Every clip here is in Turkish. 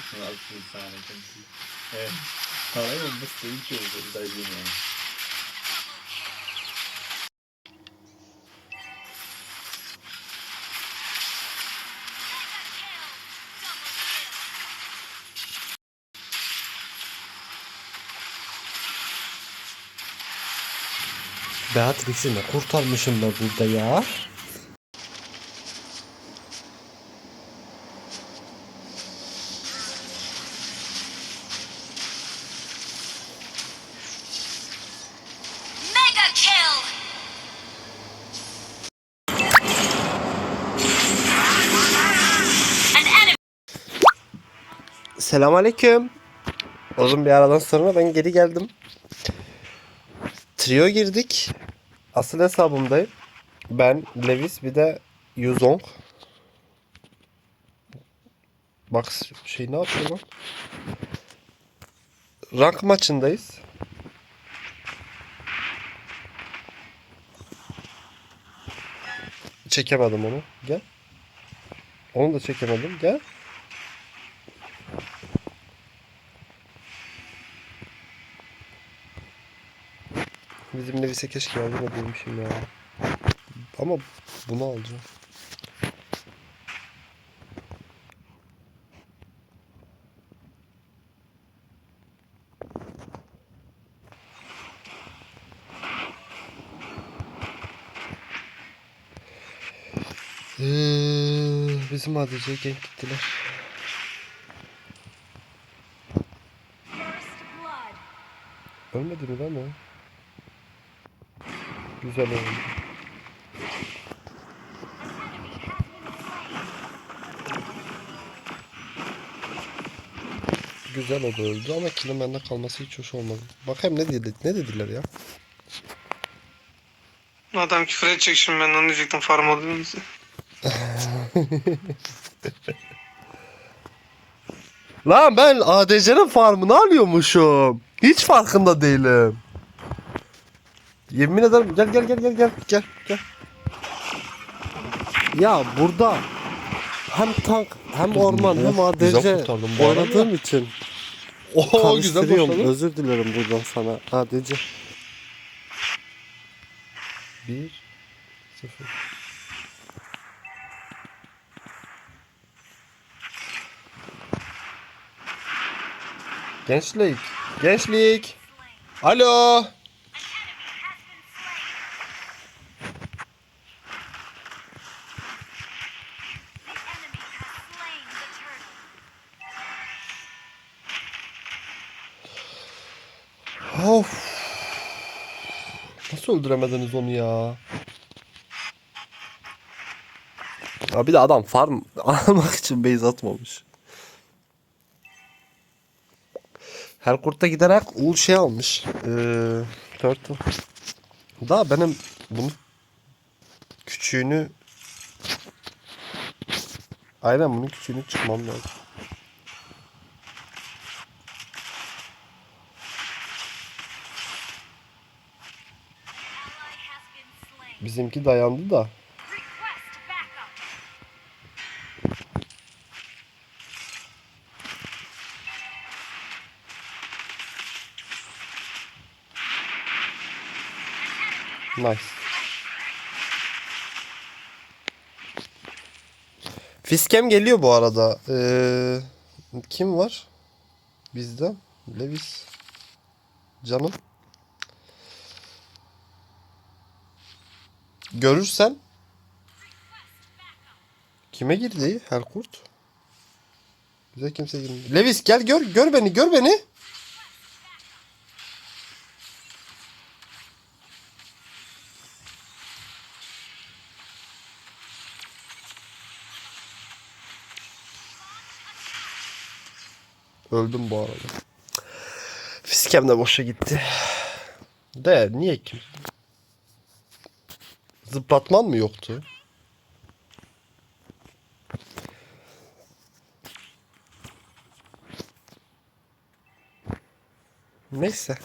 Bakın altı saniye temsil. Evet. Parayı olması da hiç oldu. Dayım yani. Beatrix'i ne kurtarmışım ben burada ya. Mega kill! An enemy Selamünaleyküm. Uzun bir aradan sonra ben geri geldim. Trio girdik. Asıl hesabımdayım. Ben, Levis bir de Yuzong. Bak şey ne yapıyor lan? Rank maçındayız. Çekemedim onu. Gel. Onu da çekemedim. Gel. Levis'e keşke yardım edeymişim ya. Ama bunu alacağım. Ee, bizim ADC'ye gank gittiler. Ölmedi mi lan o? Güzel oldu. Güzel o da öldü ama kill'in bende kalması hiç hoş olmadı. Bakayım ne dedi ne dediler ya? Adam küfür edecek şimdi ben onu diyecektim farm olduğunuzu. Lan ben ADC'nin farmını alıyormuşum. Hiç farkında değilim. Yemin ederim gel gel gel gel gel gel gel. Ya burada hem tank hem orman hem ADC bu arada. oynadığım için Oho güzel karıştırıyorum. Özür dilerim buradan sana ADC. 1 0 Gençlik. Gençlik. Alo. Of. Nasıl öldüremediniz onu ya? Ya bir de adam farm almak için base atmamış. Her kurtta giderek Uğur şey almış. Ee, turtle. Daha benim bunu küçüğünü Aynen bunun küçüğünü çıkmam lazım. Bizimki dayandı da. Nice. Fiskem geliyor bu arada. Ee, kim var? Bizde. Levis. Canım. Görürsen kime girdi her kurt? Bize kimse girmiyor. Levis gel gör gör beni gör beni. Öldüm bu arada. Fiskem de boşa gitti. De niye ki? Zıplatman mı yoktu? Neyse.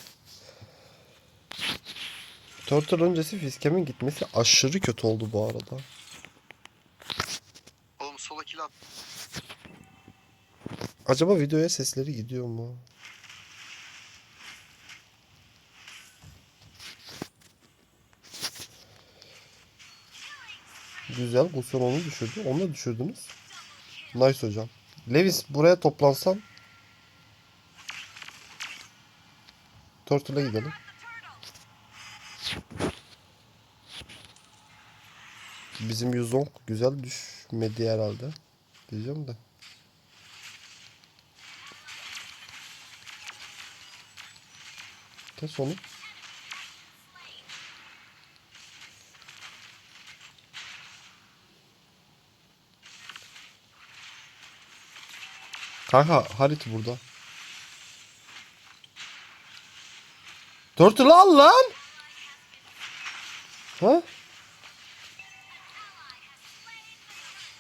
Turtle öncesi Fiskem'in gitmesi aşırı kötü oldu bu arada. Oğlum sola kill at. Acaba videoya sesleri gidiyor mu? Güzel. Bu son onu düşürdü. Onu da düşürdünüz. Nice hocam. Levis buraya toplansan. Turtle'a gidelim. Bizim Yuzong güzel düşmedi herhalde. Diyeceğim de. Kes onu. Kanka Harit burada. Turtle al lan. Ha?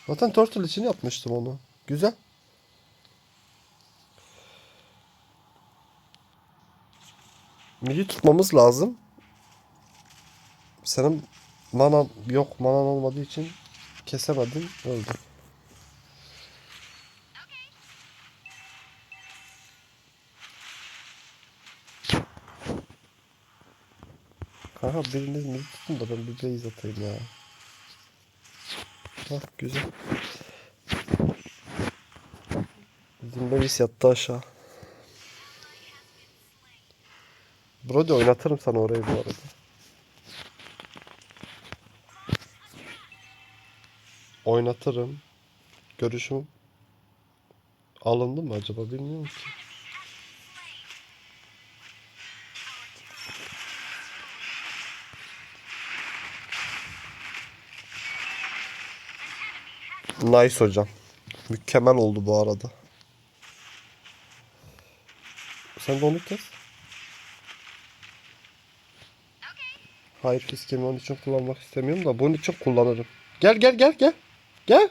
Zaten Turtle için yapmıştım onu. Güzel. Midi tutmamız lazım. Senin manan yok manan olmadığı için kesemedin öldü. Kanka biriniz midi tutun da ben bir base atayım ya. Hah güzel. Bizim Levis yattı aşağı. Brody oynatırım sana orayı bu arada. Oynatırım. Görüşüm alındı mı acaba bilmiyorum ki. Nice hocam. Mükemmel oldu bu arada. Sen de onu kes. Hayır fiskemi onun için kullanmak istemiyorum da bunun için kullanırım. Gel gel gel gel. Gel.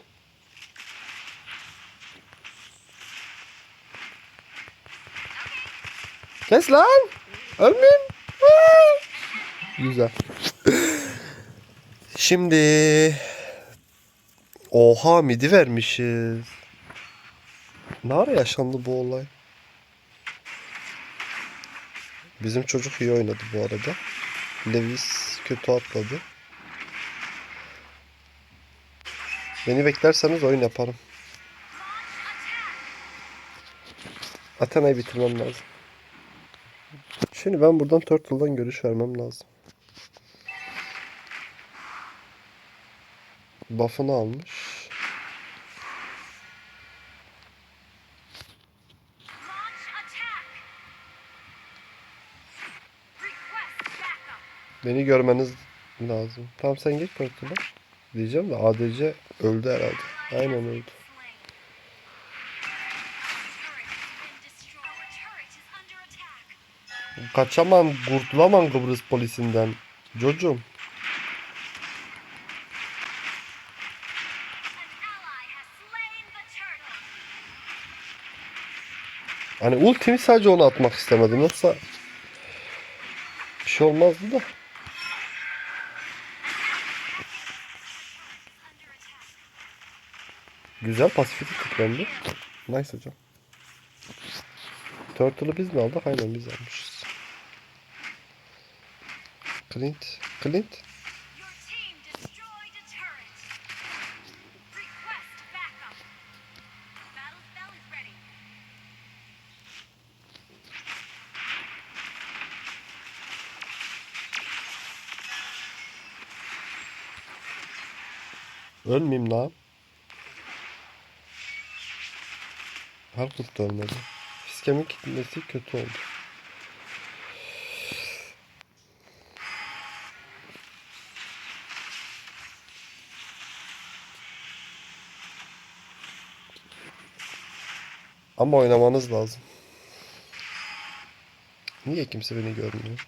Kes lan. Ölmeyeyim. Güzel. Şimdi Oha midi vermişiz. Ne ara yaşandı bu olay? Bizim çocuk iyi oynadı bu arada. Levis kötü atladı. Beni beklerseniz oyun yaparım. Athena'yı bitirmem lazım. Şimdi ben buradan Turtle'dan görüş vermem lazım. Buff'ını almış. Beni görmeniz lazım. Tamam sen geç Turtle'a. Diyeceğim de ADC öldü herhalde. Aynen öldü. Kaçamam, kurtulamam Kıbrıs polisinden. Çocuğum. Hani ultimi sadece onu atmak istemedim. Yoksa bir şey olmazdı da. Güzel pasifik tıklandı. Nice hocam. Turtle'ı biz mi aldık? Aynen biz almışız. Clint. Clint. Ölmeyeyim lan. Her kurt ölmedi. Fiskemin gitmesi kötü oldu. Ama oynamanız lazım. Niye kimse beni görmüyor?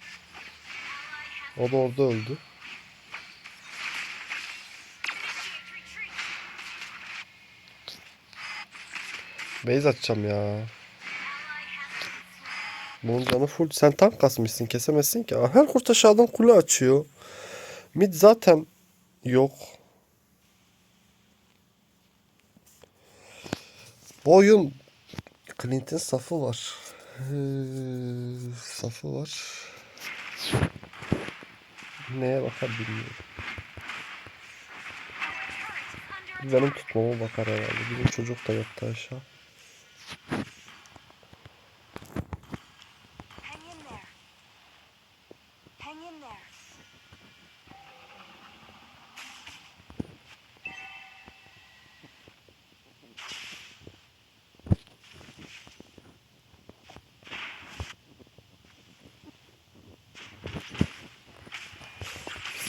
O da orada öldü. Base atacağım ya. Bunun canı full. Sen tank kasmışsın. Kesemezsin ki. Her kurt aşağıdan kule açıyor. Mid zaten yok. Bu oyun Clint'in safı var. Ee, safı var. Neye bakar bilmiyorum. Benim tutmama bakar herhalde. Bizim çocuk da yattı aşağı.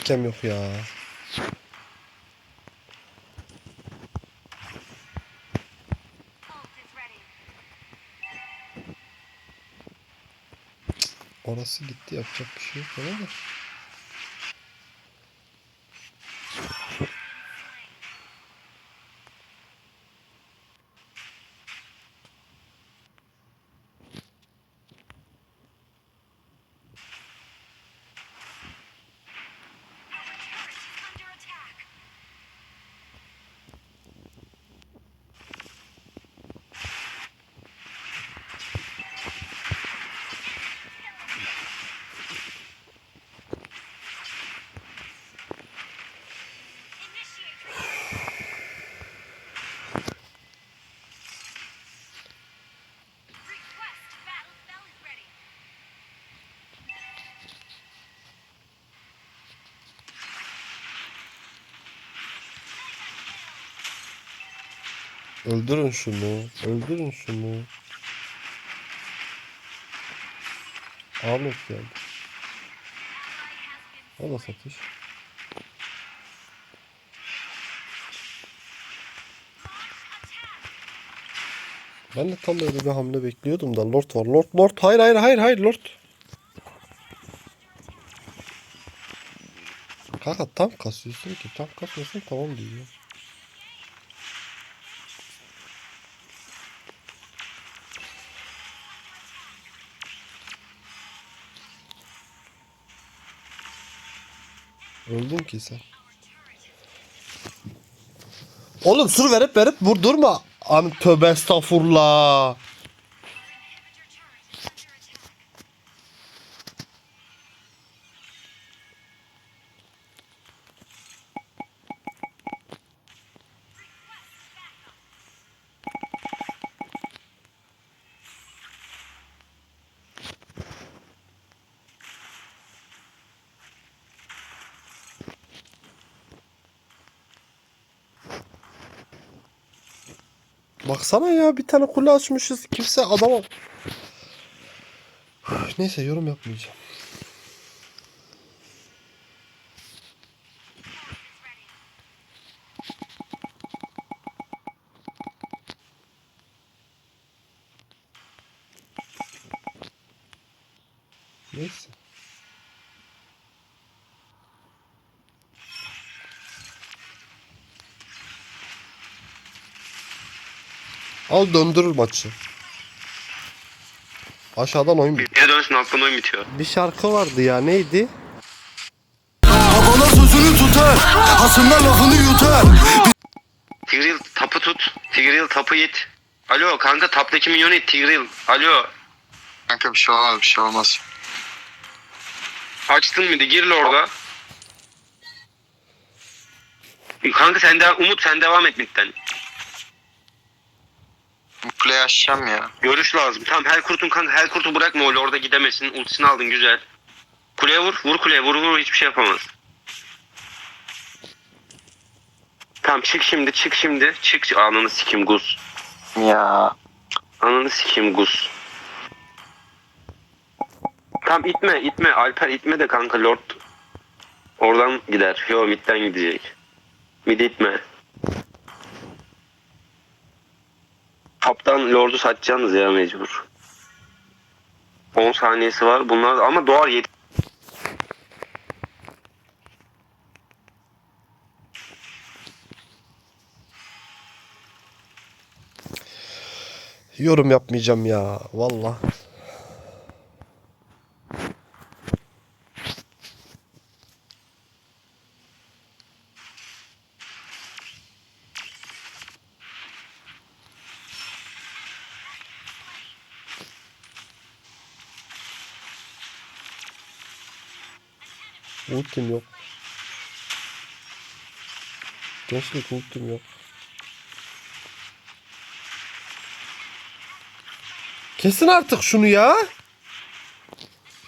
Gideceğim yok ya. Orası gitti yapacak bir şey yok da. Öldürün şunu. Öldürün şunu. Ahmet geldi. O da satış. Ben de tam böyle bir hamle bekliyordum da Lord var. Lord Lord hayır hayır hayır hayır Lord. Kanka tam kasıyorsun ki tam kasıyorsun tamam diyor. Öldün ki sen. Oğlum sur verip verip vurdurma. An tövbe estağfurullah. Baksana ya bir tane kule açmışız. Kimse adama... Neyse yorum yapmayacağım. Al döndürür maçı. Aşağıdan oyun bit. Bir dönsün alttan oyun bitiyor. Bir şarkı vardı ya neydi? Babalar sözünü tutar, hasımlar lafını yutar. Tigril tapı tut. Tigril tapı it. Alo kanka taptaki minyonu it Tigril. Alo. Kanka bir şey olmaz bir şey olmaz. Açtın mıydı? Gir orada. Kanka sen de Umut sen devam et midden. Bu kuleyi aşacağım ya. Görüş lazım. Tamam Helkurt'un kanka Helkurt'u bırakma öyle orada gidemesin. Ultisini aldın güzel. Kuleye vur. Vur kuleye. Vur vur hiçbir şey yapamaz. Tamam çık şimdi çık şimdi. Çık. Ananı sikim Gus. Ya. Ananı sikim Gus. Tamam itme itme. Alper itme de kanka Lord. Oradan gider. Yo midden gidecek. Mid itme. Kaptan Lord'u satacaksınız ya mecbur. 10 saniyesi var. Bunlar ama doğar 7 Yorum yapmayacağım ya. Valla. Ultim yok. Gençlik ultim yok. Kesin artık şunu ya.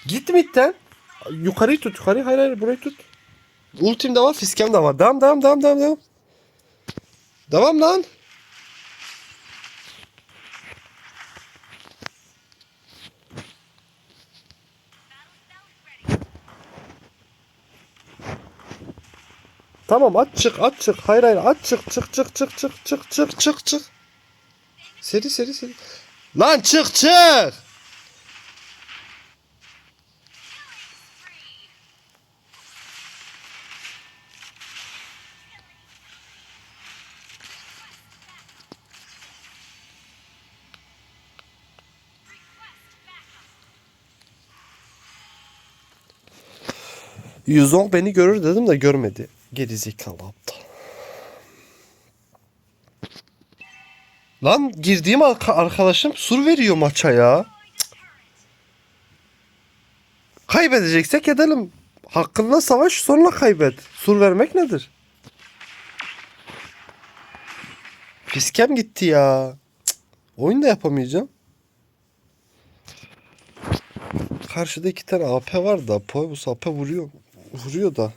Git midden. Yukarıyı tut yukarıyı. Hayır hayır burayı tut. Ultim de var fiskem de var. Devam devam devam devam. Devam lan. Tamam at çık at çık. Hayır hayır at çık çık çık çık çık çık çık çık çık. Seri seri seri. Lan çık çık. Yuzong beni görür dedim de görmedi. Gerizekalı aptal. Lan girdiğim arka- arkadaşım sur veriyor maça ya. Kaybedeceksek edelim. Hakkında savaş sonra kaybet. Sur vermek nedir? Fiskem gitti ya. Oyun da yapamayacağım. Karşıda iki tane AP var da Poebus AP vuruyor. Vuruyor da.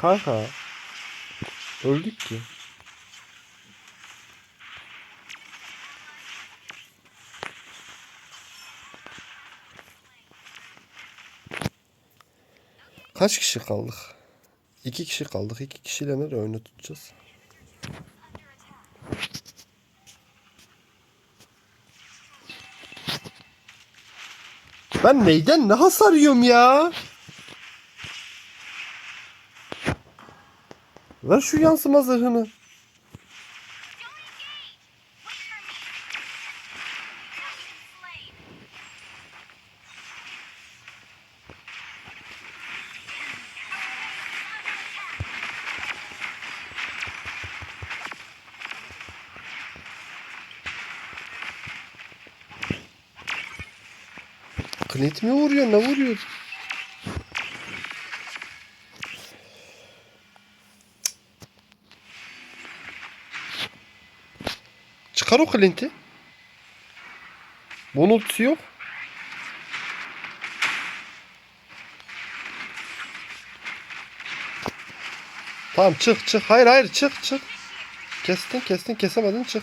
Kanka. Öldük ki. Kaç kişi kaldık? İki kişi kaldık. İki kişiyle nereye oyunu tutacağız? Ben neyden ne hasar yiyorum ya? Ver şu yansıma zırhını. Slain. Clint mi vuruyor ne vuruyor? Çıkar o Clint'i. Bunun yok. Tamam çık çık. Hayır hayır çık çık. Kestin kestin kesemedin çık.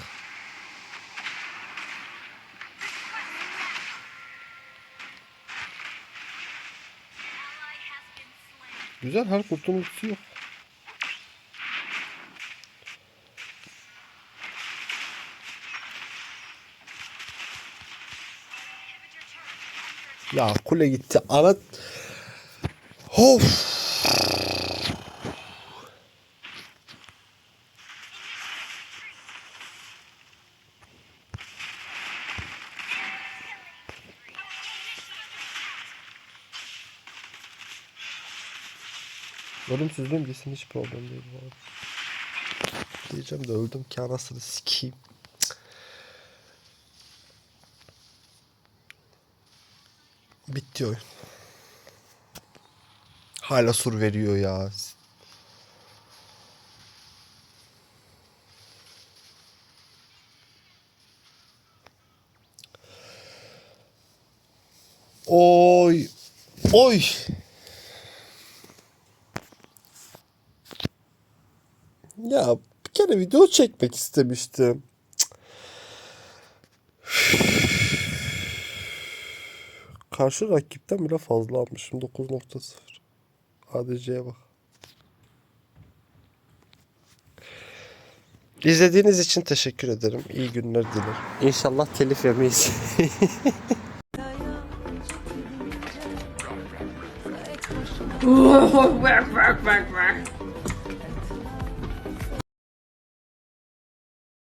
Güzel her kurtun ultisi yok. Ya kule gitti. Ana... Of. Ölümsüzlüğüm değilsin hiç problem değil. Diyeceğim de öldüm ki anasını sikeyim. Bitti oyun. Hala sur veriyor ya. Oy. Oy. Ya bir kere video çekmek istemiştim. Karşı rakipten bile fazla almışım. 9.0. ADC'ye bak. İzlediğiniz için teşekkür ederim. İyi günler dilerim. İnşallah telif yemeyiz. Bak bak bak bak.